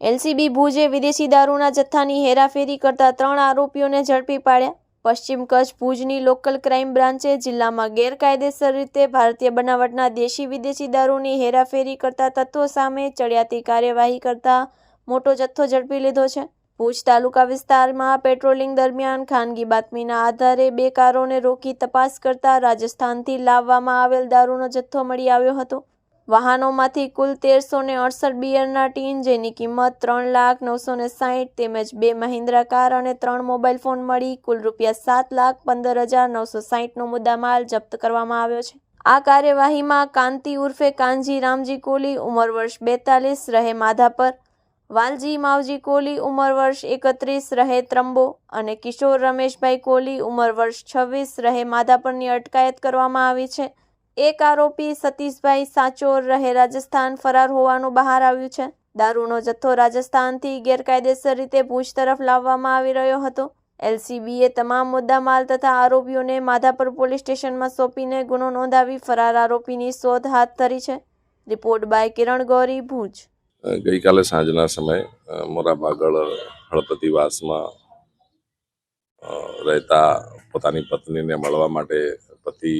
LCB ભુજે વિદેશી દારૂના જથ્થાની હેરાફેરી કરતા ત્રણ આરોપીઓને ઝડપી પાડ્યા. પશ્ચિમ કચ્છ ભુજની લોકલ ક્રાઇમ બ્રાન્ચે જિલ્લામાં ગેરકાયદેસર રીતે ભારતીય બનાવટના દેશી વિદેશી દારૂની હેરાફેરી કરતા તત્વો સામે ચડિયાતી કાર્યવાહી કરતા મોટો જથ્થો ઝડપી લીધો છે. ભુજ તાલુકા વિસ્તારમાં પેટ્રોલિંગ દરમિયાન ખાનગી બાતમીના આધારે બે કારોને રોકી તપાસ કરતા રાજસ્થાનથી લાવવામાં આવેલ દારૂનો જથ્થો મળી આવ્યો હતો. વાહનોમાંથી કુલ તેરસો ને અડસઠ બિયરના ટીન, જેની કિંમત ત્રણ લાખ નવસો ને સાહીઠ તેમજ બે મહિન્દ્રા કાર અને ત્રણ મોબાઈલ ફોન મળી. કુલ રૂપિયા સાત લાખ પંદર હજાર નવસો સાહીઠનો મુદ્દામાલ જપ્ત કરવામાં આવ્યો છે. આ કાર્યવાહીમાં કાંતિ ઉર્ફે કાનજી રામજી કોલી ઉંમર વર્ષ બેતાલીસ, રહે માધાપર. વાલજી માવજી કોલી ઉંમર વર્ષ એકત્રીસ, રહે ત્રંબો. અને કિશોર રમેશભાઈ કોલી ઉંમર વર્ષ છવ્વીસ, રહે માધાપરની અટકાયત કરવામાં આવી છે. એક આરોપી સતીશભાઈ સાચોર રહે રાજસ્થાન, ફરાર હોવાનું બહાર આવ્યું છે. દારૂનો જથ્થો રાજસ્થાનથી ગેરકાયદેસર રીતે ભુજ તરફ લાવવામાં આવી રહ્યો હતો. એલસીબીએ તમામ મુદ્દામાલ તથા આરોપીઓને માધાપર પોલીસ સ્ટેશનમાં સોંપીને ગુનો નોંધાવી ફરાર આરોપીની શોધ હાથ ધરી છે. Report by Kiran Gauri, Bhuj. ગઈકાલે સાંજના સમયે મોરાબાગળ હળપતિવાસમાં રહેતા પોતાની પત્નીને મળવા માટે પતિ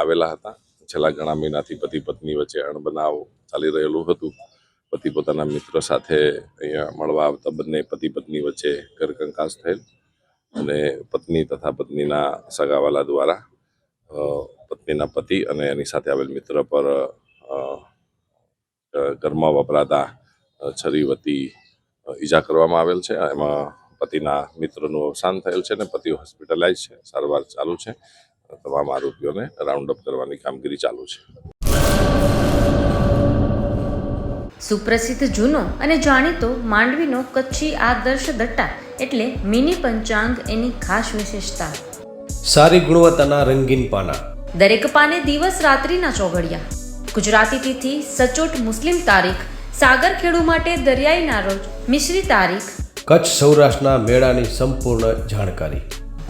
આવેલા હતા. છેલ્લા ઘણા મહિનાથી પતિ પત્ની વચ્ચે અણબનાવ ચાલી રહેલું હતું. પતિ પોતાના મિત્ર સાથે અહીંયા મળવા આવતા બંને પતિ પત્ની વચ્ચે ઘરકંકાસ થયેલ અને પત્ની તથા પત્નીના સગાવાલા દ્વારા પત્નીના પતિ અને એની સાથે આવેલ મિત્ર પર ઘરમાં વપરાતા છરી વતી ઈજા કરવામાં આવેલ છે. એમાં પતિના મિત્રનું અવસાન થયેલ છે અને પતિ હોસ્પિટલાઇઝ છે. સારવાર ચાલુ છે. તમામ આરોપીઓને રાઉન્ડ અપ કરવાની કામગીરી ચાલુ છે. સુપ્રસિદ્ધ જૂનો અને જાણીતો માંડવીનો કચ્છી આદર્શ દટ્ટા એટલે મિની પંચાંગ એની ખાસ વિશેષતા. સારી ગુણવત્તાના રંગીન પાના. દરેક પાને દિવસ રાત્રિના ચોઘડિયા. ગુજરાતી તિથિ સચોટ મુસ્લિમ તારીખ સાગર ખેડુ માટે દરિયાઈ રોજ મિશ્રી તારીખ. કચ્છ સૌરાષ્ટ્રના મેળાની સંપૂર્ણ જાણકારી.